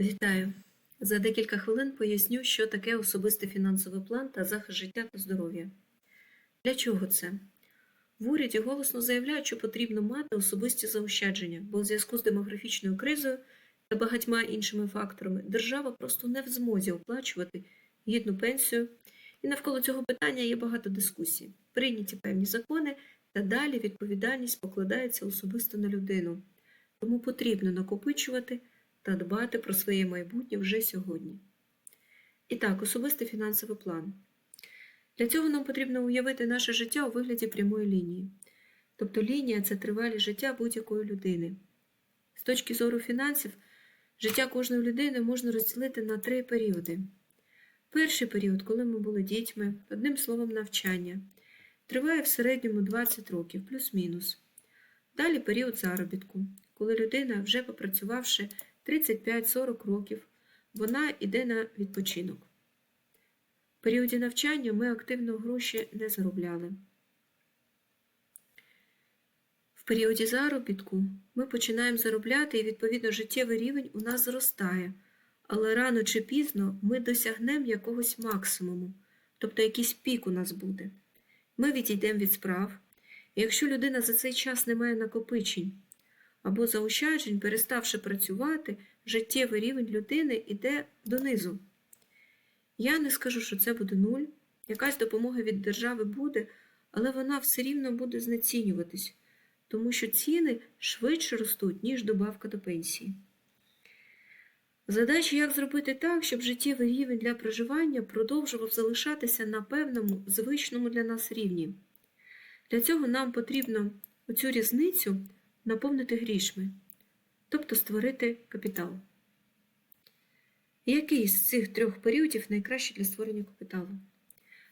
Вітаю! За декілька хвилин поясню, що таке особистий фінансовий план та захист життя та здоров'я. Для чого це? В уряді голосно заявляють, що потрібно мати особисті заощадження, бо в зв'язку з демографічною кризою та багатьма іншими факторами держава просто не в змозі оплачувати гідну пенсію, і навколо цього питання є багато дискусій. Прийняті певні закони, та далі відповідальність покладається особисто на людину. Тому потрібно накопичувати та дбати про своє майбутнє вже сьогодні. І так, особистий фінансовий план. Для цього нам потрібно уявити наше життя у вигляді прямої лінії. Тобто лінія це тривалість життя будь-якої людини. З точки зору фінансів, життя кожної людини можна розділити на три періоди. Перший період, коли ми були дітьми, одним словом, навчання, триває в середньому 20 років, плюс-мінус. Далі період заробітку, коли людина, вже попрацювавши 35-40 років, вона йде на відпочинок. В періоді навчання ми активно гроші не заробляли. В періоді заробітку ми починаємо заробляти і, відповідно, життєвий рівень у нас зростає, але рано чи пізно ми досягнемо якогось максимуму, тобто якийсь пік у нас буде. Ми відійдемо від справ, якщо людина за цей час не має накопичень або заощаджень, переставши працювати, життєвий рівень людини йде донизу. Я не скажу, що це буде нуль, якась допомога від держави буде, але вона все рівно буде знецінюватись, тому що ціни швидше ростуть, ніж добавка до пенсії. Задача, як зробити так, щоб життєвий рівень для проживання продовжував залишатися на певному звичному для нас рівні. Для цього нам потрібно оцю різницю наповнити грішми, тобто створити капітал. Який з цих трьох періодів найкращий для створення капіталу?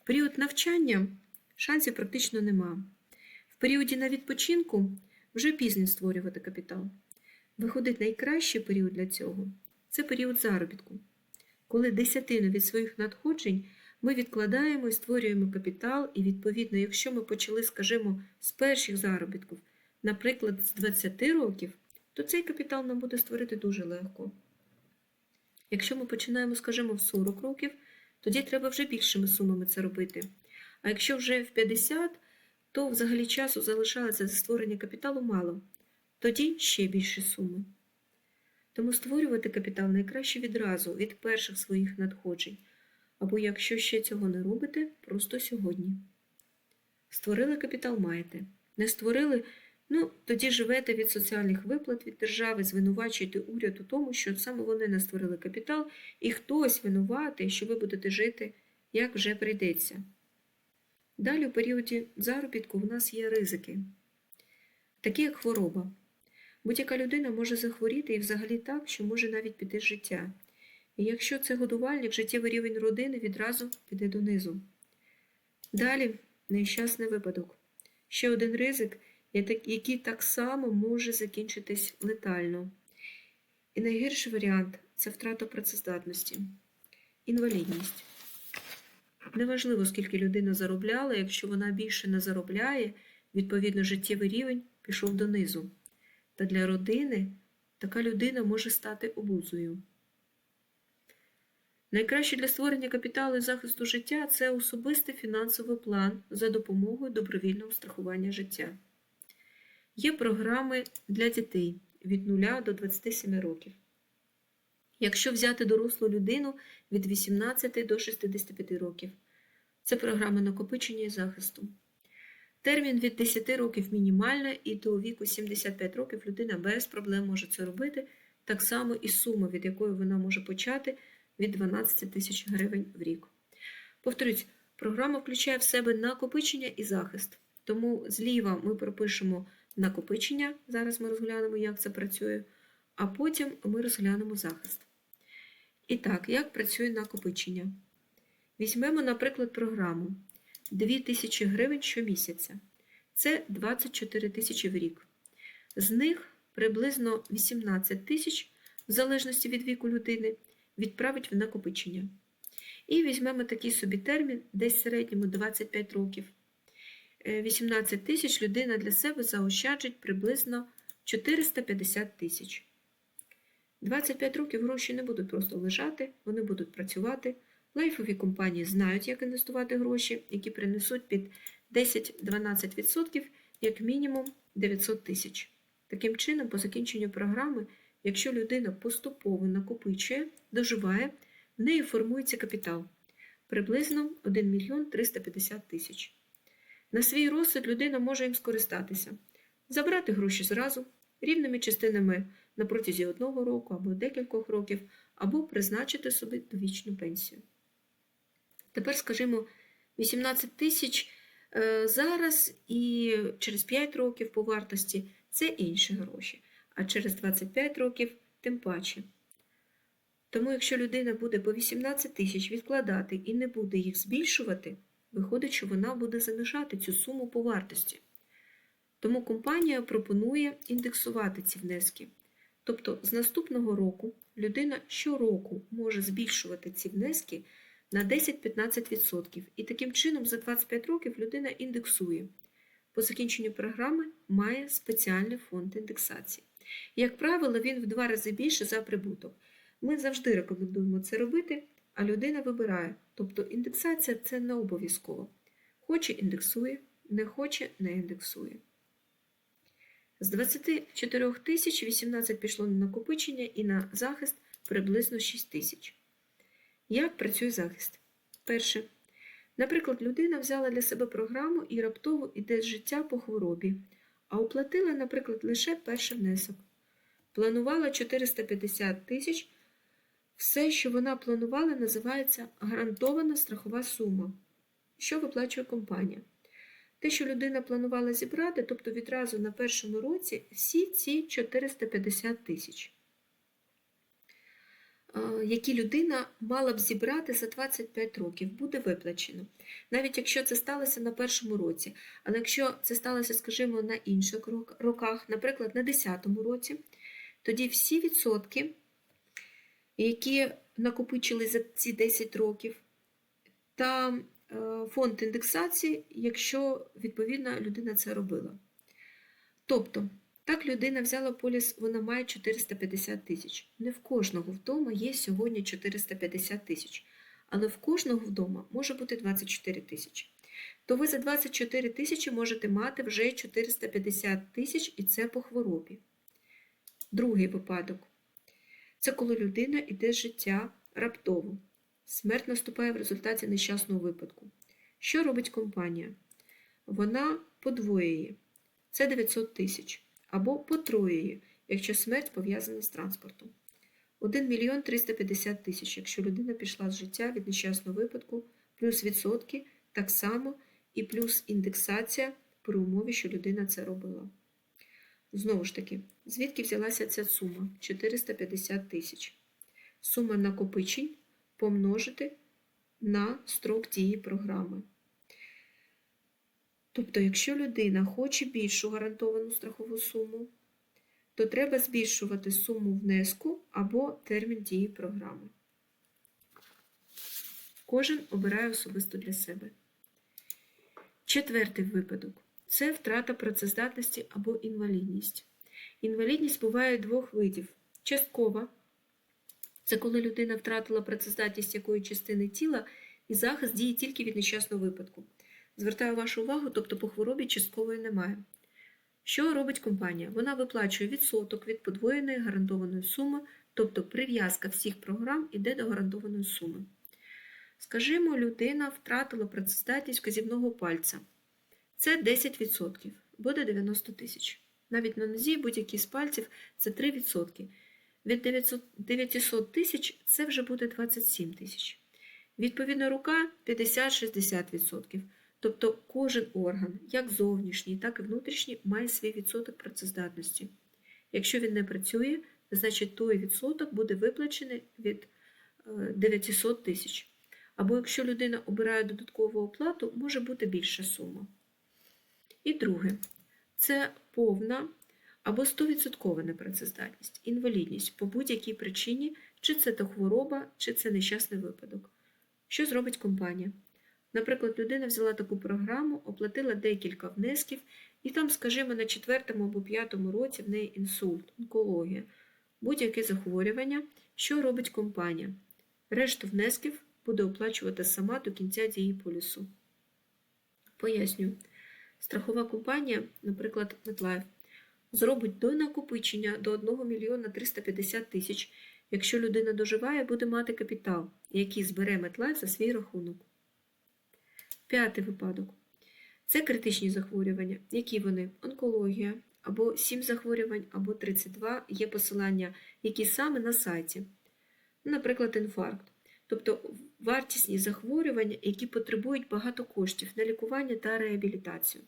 В період навчання шансів практично нема. В періоді на відпочинку вже пізно створювати капітал. Виходить найкращий період для цього це період заробітку, коли десятину від своїх надходжень ми відкладаємо і створюємо капітал, і, відповідно, якщо ми почали, скажімо, з перших заробітків, наприклад, з 20 років, то цей капітал нам буде створити дуже легко. Якщо ми починаємо, скажімо, в 40 років, тоді треба вже більшими сумами це робити. А якщо вже в 50, то взагалі часу залишається за створення капіталу мало, тоді ще більші суми. Тому створювати капітал найкраще відразу від перших своїх надходжень, або якщо ще цього не робите, просто сьогодні. Створили капітал маєте. Не створили, ну тоді живете від соціальних виплат від держави, звинувачуєте уряд у тому, що саме вони не створили капітал, і хтось винуватий, що ви будете жити, як вже прийдеться. Далі у періоді заробітку в нас є ризики, такі як хвороба. Будь-яка людина може захворіти і взагалі так, що може навіть піти з життя. І якщо це годувальник, життєвий рівень родини відразу піде донизу. Далі нещасний випадок. Ще один ризик, який так само може закінчитись летально. І найгірший варіант це втрата працездатності, інвалідність. Неважливо, скільки людина заробляла, якщо вона більше не заробляє, відповідно, життєвий рівень пішов донизу. Та для родини така людина може стати обузою. Найкраще для створення капіталу і захисту життя це особистий фінансовий план за допомогою добровільного страхування життя. Є програми для дітей від 0 до 27 років. Якщо взяти дорослу людину від 18 до 65 років, це програма накопичення і захисту. Термін від 10 років мінімальна, і до віку 75 років людина без проблем може це робити, так само і сума, від якої вона може почати від 12 тисяч гривень в рік. Повторюсь, програма включає в себе накопичення і захист. Тому зліва ми пропишемо накопичення, зараз ми розглянемо, як це працює, а потім ми розглянемо захист. І так, як працює накопичення? Візьмемо, наприклад, програму 2000 гривень щомісяця. Це 24 тисячі в рік. З них приблизно 18 тисяч, в залежності від віку людини, відправить в накопичення. І візьмемо такий собі термін, десь в середньому 25 років. 18 тисяч людина для себе заощаджить приблизно 450 тисяч. 25 років гроші не будуть просто лежати, вони будуть працювати. Лайфові компанії знають, як інвестувати гроші, які принесуть під 10-12% як мінімум 900 тисяч. Таким чином, по закінченню програми, якщо людина поступово накопичує, доживає, в неї формується капітал приблизно 1 мільйон 350 тисяч. На свій розсуд людина може їм скористатися, забрати гроші зразу, рівними частинами на протязі одного року або декількох років, або призначити собі довічну пенсію. Тепер, скажімо, 18 тисяч е, зараз і через 5 років по вартості це інші гроші, а через 25 років тим паче. Тому, якщо людина буде по 18 тисяч відкладати і не буде їх збільшувати, виходить, що вона буде занижати цю суму по вартості. Тому компанія пропонує індексувати ці внески. Тобто з наступного року людина щороку може збільшувати ці внески на 10-15%. І таким чином за 25 років людина індексує. По закінченню програми має спеціальний фонд індексації. Як правило, він в два рази більше за прибуток. Ми завжди рекомендуємо це робити, а людина вибирає. Тобто індексація це не обов'язково. Хоче індексує, не хоче не індексує. З 24 тисяч 18 пішло на накопичення і на захист приблизно 6 тисяч. Як працює захист? Перше. Наприклад, людина взяла для себе програму і раптово йде з життя по хворобі, а оплатила, наприклад, лише перший внесок. Планувала 450 тисяч. Все, що вона планувала, називається гарантована страхова сума, що виплачує компанія. Те, що людина планувала зібрати, тобто відразу на першому році всі ці 450 тисяч, які людина мала б зібрати за 25 років, буде виплачено. Навіть якщо це сталося на першому році, але якщо це сталося, скажімо, на інших роках, наприклад, на 10-му році, тоді всі відсотки, які накопичили за ці 10 років, та фонд індексації, якщо відповідна людина це робила. Тобто, так людина взяла поліс, вона має 450 тисяч. Не в кожного вдома є сьогодні 450 тисяч, але в кожного вдома може бути 24 тисячі. То ви за 24 тисячі можете мати вже 450 тисяч і це по хворобі. Другий випадок це коли людина йде з життя раптово. Смерть наступає в результаті нещасного випадку. Що робить компанія? Вона подвоює це 900 тисяч, або потроює, якщо смерть пов'язана з транспортом. 1 мільйон 350 тисяч, якщо людина пішла з життя від нещасного випадку, плюс відсотки, так само і плюс індексація при умові, що людина це робила. Знову ж таки, звідки взялася ця сума? 450 тисяч. Сума накопичень помножити на строк дії програми. Тобто, якщо людина хоче більшу гарантовану страхову суму, то треба збільшувати суму внеску або термін дії програми. Кожен обирає особисто для себе. Четвертий випадок це втрата працездатності або інвалідність. Інвалідність буває двох видів: часткова це коли людина втратила працездатність якої частини тіла і захист діє тільки від нещасного випадку. Звертаю вашу увагу, тобто по хворобі часткової немає. Що робить компанія? Вона виплачує відсоток від подвоєної гарантованої суми, тобто прив'язка всіх програм іде до гарантованої суми. Скажімо, людина втратила працездатність вказівного пальця. Це 10%, буде 90 тисяч. Навіть на нозі будь-який з пальців це 3%. Від 900 тисяч це вже буде 27 тисяч. Відповідно, рука 50-60%. Тобто кожен орган, як зовнішній, так і внутрішній, має свій відсоток працездатності. Якщо він не працює, значить той відсоток буде виплачений від 900 тисяч. Або якщо людина обирає додаткову оплату, може бути більша сума. І друге, це повна або 100% непрацездатність, інвалідність по будь-якій причині, чи це то хвороба, чи це нещасний випадок. Що зробить компанія? Наприклад, людина взяла таку програму, оплатила декілька внесків, і там, скажімо, на четвертому або п'ятому році в неї інсульт, онкологія. будь-яке захворювання, що робить компанія. Решту внесків буде оплачувати сама до кінця дії полісу. Пояснюю. Страхова компанія, наприклад, MetLife, зробить до накопичення до 1 мільйона 350 тисяч, якщо людина доживає, буде мати капітал, який збере MetLife за свій рахунок. П'ятий випадок. Це критичні захворювання. Які вони? Онкологія, або 7 захворювань, або 32 є посилання, які саме на сайті. Наприклад, інфаркт. Тобто вартісні захворювання, які потребують багато коштів на лікування та реабілітацію.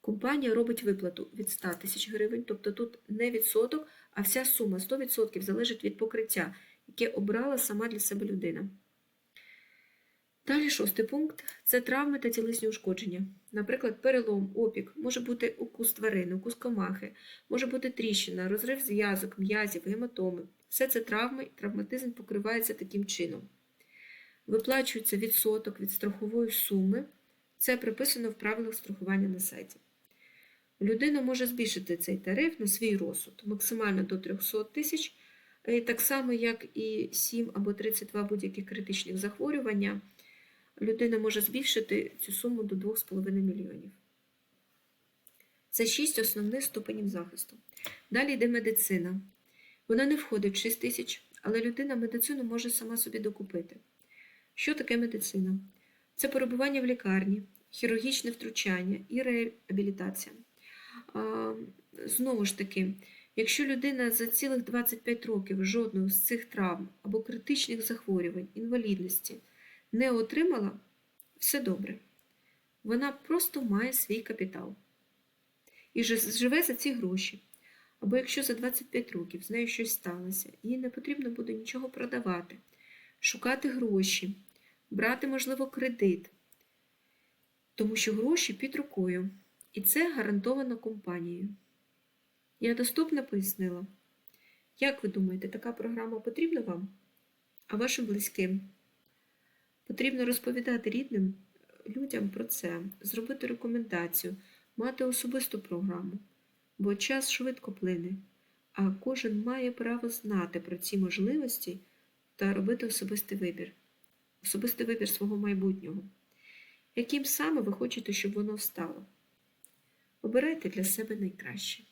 Компанія робить виплату від 100 тисяч гривень, тобто тут не відсоток, а вся сума 100% залежить від покриття, яке обрала сама для себе людина. Далі шостий пункт це травми та тілесні ушкодження. Наприклад, перелом, опік, може бути укус тварини, укус комахи, може бути тріщина, розрив зв'язок, м'язів, гематоми. Все це травми травматизм покривається таким чином. Виплачується відсоток від страхової суми. Це приписано в правилах страхування на сайті. Людина може збільшити цей тариф на свій розсуд максимально до 300 тисяч, е, так само, як і 7 або 32 будь-яких критичних захворювання. Людина може збільшити цю суму до 2,5 мільйонів. Це 6 основних ступенів захисту. Далі йде медицина. Вона не входить в 6 тисяч, але людина медицину може сама собі докупити. Що таке медицина? Це перебування в лікарні, хірургічне втручання і реабілітація. Знову ж таки, якщо людина за цілих 25 років жодного з цих травм або критичних захворювань, інвалідності не отримала, все добре. Вона просто має свій капітал і живе за ці гроші. Або якщо за 25 років з нею щось сталося, їй не потрібно буде нічого продавати, шукати гроші, брати, можливо, кредит, тому що гроші під рукою. І це гарантовано компанією. Я доступно пояснила. Як ви думаєте, така програма потрібна вам? А вашим близьким? Потрібно розповідати рідним людям про це, зробити рекомендацію, мати особисту програму, бо час швидко плине, а кожен має право знати про ці можливості та робити особистий вибір, особистий вибір свого майбутнього. Яким саме ви хочете, щоб воно стало? Обирайте для себе найкраще.